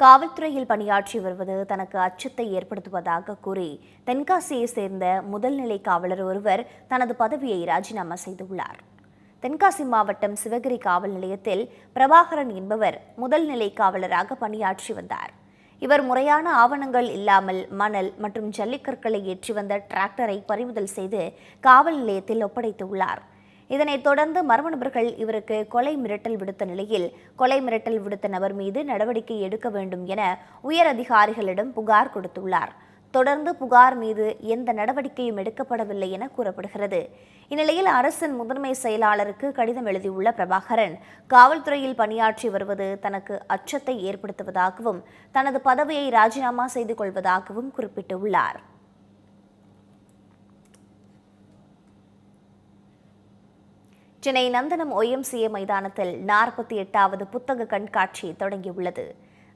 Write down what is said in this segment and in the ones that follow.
காவல்துறையில் பணியாற்றி வருவது தனக்கு அச்சத்தை ஏற்படுத்துவதாக கூறி தென்காசியை சேர்ந்த முதல்நிலை காவலர் ஒருவர் தனது பதவியை ராஜினாமா செய்துள்ளார். தென்காசி மாவட்டம் சிவகிரி காவல் நிலையத்தில் பிரபாகரன் என்பவர் முதல்நிலை காவலராக பணியாற்றி வந்தார். இவர் முறையான ஆவணங்கள் இல்லாமல் மணல் மற்றும் ஜல்லிக்கற்களை ஏற்றி வந்த டிராக்டரை பறிமுதல் செய்து காவல் நிலையத்தில் ஒப்படைத்துள்ளார். இதனைத் தொடர்ந்து மர்ம நபர்கள் இவருக்கு கொலை மிரட்டல் விடுத்த நிலையில் கொலை மிரட்டல் விடுத்த நபர் மீது நடவடிக்கை எடுக்க வேண்டும் என உயர் அதிகாரிகளிடம் புகார் கொடுத்துள்ளார். தொடர்ந்து புகார் மீது எந்த நடவடிக்கையும் எடுக்கப்படவில்லை என கூறப்படுகிறது. இந்நிலையில் அரசின் முதன்மை செயலாளருக்கு கடிதம் எழுதியுள்ள பிரபாகரன் காவல்துறையில் பணியாற்றி வருவது தனக்கு அச்சத்தை ஏற்படுத்துவதாகவும் தனது பதவியை ராஜினாமா செய்து கொள்வதாகவும் குறிப்பிட்டுள்ளார். சென்னை நந்தனம் ஒய்எம்சிஏ மைதானத்தில் நாற்பத்தி எட்டாவது புத்தக கண்காட்சி தொடங்கியுள்ளது.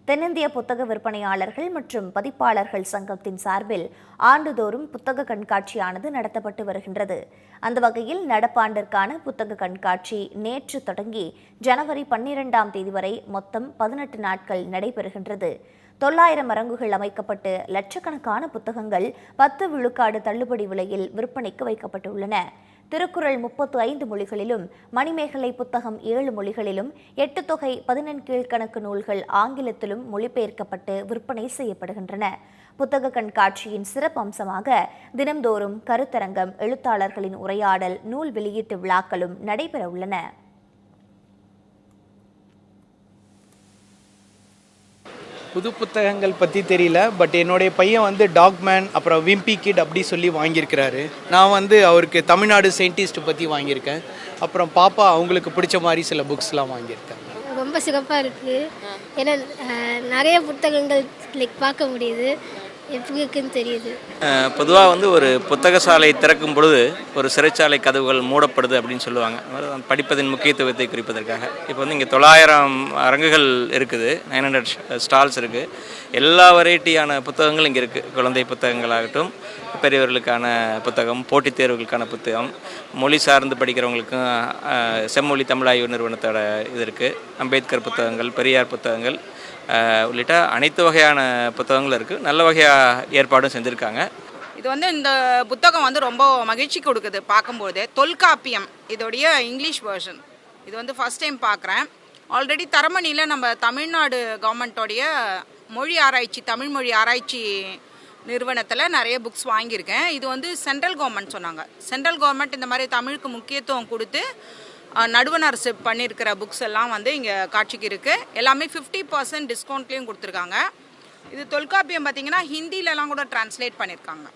தென்னிந்திய புத்தக விற்பனையாளர்கள் மற்றும் பதிப்பாளர்கள் சங்கத்தின் சார்பில் ஆண்டுதோறும் புத்தக கண்காட்சியானது நடத்தப்பட்டு வருகின்றது. அந்த வகையில் நடப்பாண்டிற்கான புத்தக கண்காட்சி நேற்று தொடங்கி ஜனவரி பன்னிரெண்டாம் தேதி வரை மொத்தம் பதினெட்டு நாட்கள் நடைபெறுகின்றது. தொள்ளாயிரம் அரங்குகள் அமைக்கப்பட்டு லட்சக்கணக்கான புத்தகங்கள் பத்து விழுக்காடு தள்ளுபடி விலையில் விற்பனைக்கு வைக்கப்பட்டுள்ளன. திருக்குறள் முப்பத்து ஐந்து மொழிகளிலும் மணிமேகலை புத்தகம் ஏழு மொழிகளிலும் எட்டு தொகை பதினெண் கீழ்கணக்கு நூல்கள் ஆங்கிலத்திலும் மொழிபெயர்க்கப்பட்டு விற்பனை செய்யப்படுகின்றன. புத்தக கண்காட்சியின் சிறப்பு அம்சமாக தினம்தோறும் கருத்தரங்கம் எழுத்தாளர்களின் உரையாடல் நூல் வெளியீட்டு விழாக்களும் நடைபெற உள்ளன புது புத்தகங்கள் பற்றி தெரியல பட் என்னுடைய பையன் வந்து டாக்மேன் அப்புறம் விம்பி கிட் அப்படி சொல்லி வாங்கியிருக்கிறாரு. நான் வந்து அவருக்கு தமிழ்நாடு சயின்டிஸ்ட் பற்றி வாங்கியிருக்கேன். அப்புறம் பாப்பா அவங்களுக்கு பிடிச்ச மாதிரி சில புக்ஸ்லாம் வாங்கியிருக்கேன். ரொம்ப சிறப்பாக இருக்குது ஏன்னா நிறைய புத்தகங்கள் லைக் பார்க்க முடியுது. எப்படி இருக்குன்னு தெரியுது பொதுவாக வந்து ஒரு புத்தக சாலை திறக்கும் பொழுது ஒரு சிறைச்சாலை கதவுகள் மூடப்படுது அப்படின்னு சொல்லுவாங்க. படிப்பதின் முக்கியத்துவத்தை குறிப்பதற்காக. இப்போ வந்து இங்கே தொள்ளாயிரம் அரங்குகள் இருக்குது. நைன் ஹண்ட்ரட் ஸ்டால்ஸ் இருக்குது எல்லா வெரைட்டியான புத்தகங்கள் இங்கே இருக்குது குழந்தை புத்தகங்களாகட்டும் பெரியவர்களுக்கான புத்தகம் போட்டித் தேர்வுகளுக்கான புத்தகம் மொழி சார்ந்து படிக்கிறவங்களுக்கும் செம்மொழி தமிழாய்வு நிறுவனத்தோட இது இருக்குது அம்பேத்கர் புத்தகங்கள் பெரியார் புத்தகங்கள் உள்ளிட்ட அனைத்து வகையான புத்தகங்களும் இருக்குது நல்ல வகையாக ஏற்பாடும் செஞ்சுருக்காங்க. இது வந்து இந்த புத்தகம் வந்து ரொம்ப மகிழ்ச்சி கொடுக்குது பார்க்கும்போது தொல்காப்பியம் இதோடைய இங்கிலீஷ் வேர்ஷன் இது வந்து ஃபர்ஸ்ட் டைம் பார்க்குறேன். ஆல்ரெடி தரமணியில் நம்ம தமிழ்நாடு கவர்மெண்ட்டோடைய மொழி ஆராய்ச்சி தமிழ் மொழி ஆராய்ச்சி நிறுவனத்தில் நிறைய புக்ஸ் வாங்கியிருக்கேன். இது வந்து சென்ட்ரல் கவர்மெண்ட் சொன்னாங்க. சென்ட்ரல் கவர்மெண்ட் இந்த மாதிரி தமிழுக்கு முக்கியத்துவம் கொடுத்து அஹ், பண்ணியிருக்கிற புக்ஸ் எல்லாம் வந்து இங்கே காட்சிக்கு இருக்குது எல்லாமே ஃபிஃப்டி பர்சன்ட் டிஸ்கவுண்ட்லேயும் கொடுத்துருக்காங்க. இது தொல்காப்பியம் பார்த்தீங்கன்னா ஹிந்திலலாம் கூட டிரான்ஸ்லேட் பண்ணியிருக்காங்க